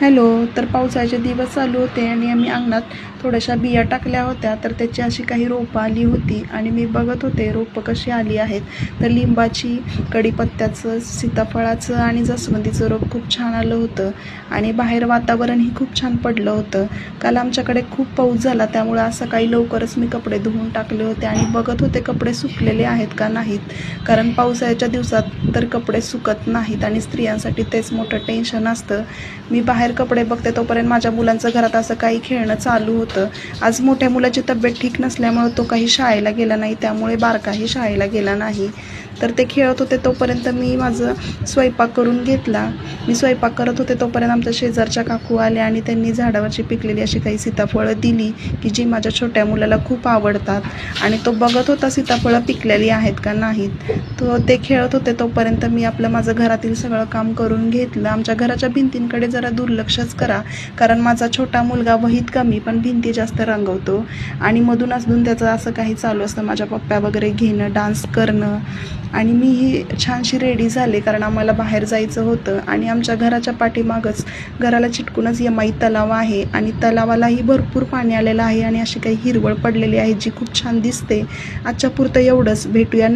Hello तर पावसाचे दिवस चालू होते आणि आम्ही अंगणात थोड्याशा बिया टाकल्या होत्या तर त्याची अशी काही रोपं आली होती आणि मी बघत होते रोपं कशी आली आहेत. तर लिंबाची कढीपत्त्याचं सीताफळाचं आणि जास्वंदीचं रोप खूप छान आलं होतं आणि बाहेर वातावरणही खूप छान पडलं होतं. काल आमच्याकडे खूप पाऊस झाला त्यामुळे असं काही लवकरच मी कपडे धुवून टाकले होते आणि बघत होते कपडे सुकलेले आहेत का नाहीत. कारण पावसाळ्याच्या दिवसात तर कपडे सुकत नाहीत आणि स्त्रियांसाठी तेच मोठं टेन्शन असतं. मी बाहेर कपडे बघते तोपर्यंत माझ्या मुलांचं घरात असं काही खेळणं चालू होतं. आज मोठ्या मुलाची तब्येत ठीक नसल्यामुळं तो काही शाळेला गेला नाही त्यामुळे बारकाही शाळेला गेला नाही. तर ते खेळत होते तोपर्यंत मी माझं स्वयंपाक करून घेतला. मी स्वयंपाक करत होते तोपर्यंत आमच्या शेजारच्या काकू आल्या आणि त्यांनी झाडावरची पिकलेली अशी काही सीताफळं दिली की जी माझ्या छोट्या मुलाला खूप आवडतात. आणि तो बघत होता सीताफळं पिकलेली आहेत का नाहीत. तो ते खेळत होते तोपर्यंत मी आपलं माझं घरातील सगळं काम करून घेतलं. आमच्या घराच्या भिंतींकडे जरा दुर्लक्षच करा कारण माझा छोटा मुलगा वहीत कमी पण भिंती जास्त रंगवतो. आणि मधून अजून त्याचं असं काही चालू असतं माझ्या पप्प्या वगैरे घेणं डान्स करणं. आणि मीही छानशी रेडी झाले कारण आम्हाला बाहेर जायचं होतं. आणि आमच्या घराच्या पाठीमागच घराला चिटकूनच यमाई तलाव आहे. आणि तलावालाही भरपूर पाणी आलेलं आहे आणि अशी काही हिरवळ पडलेली आहे जी खूप छान दिसते. आजच्या पुरतं एवढंच. भेटूया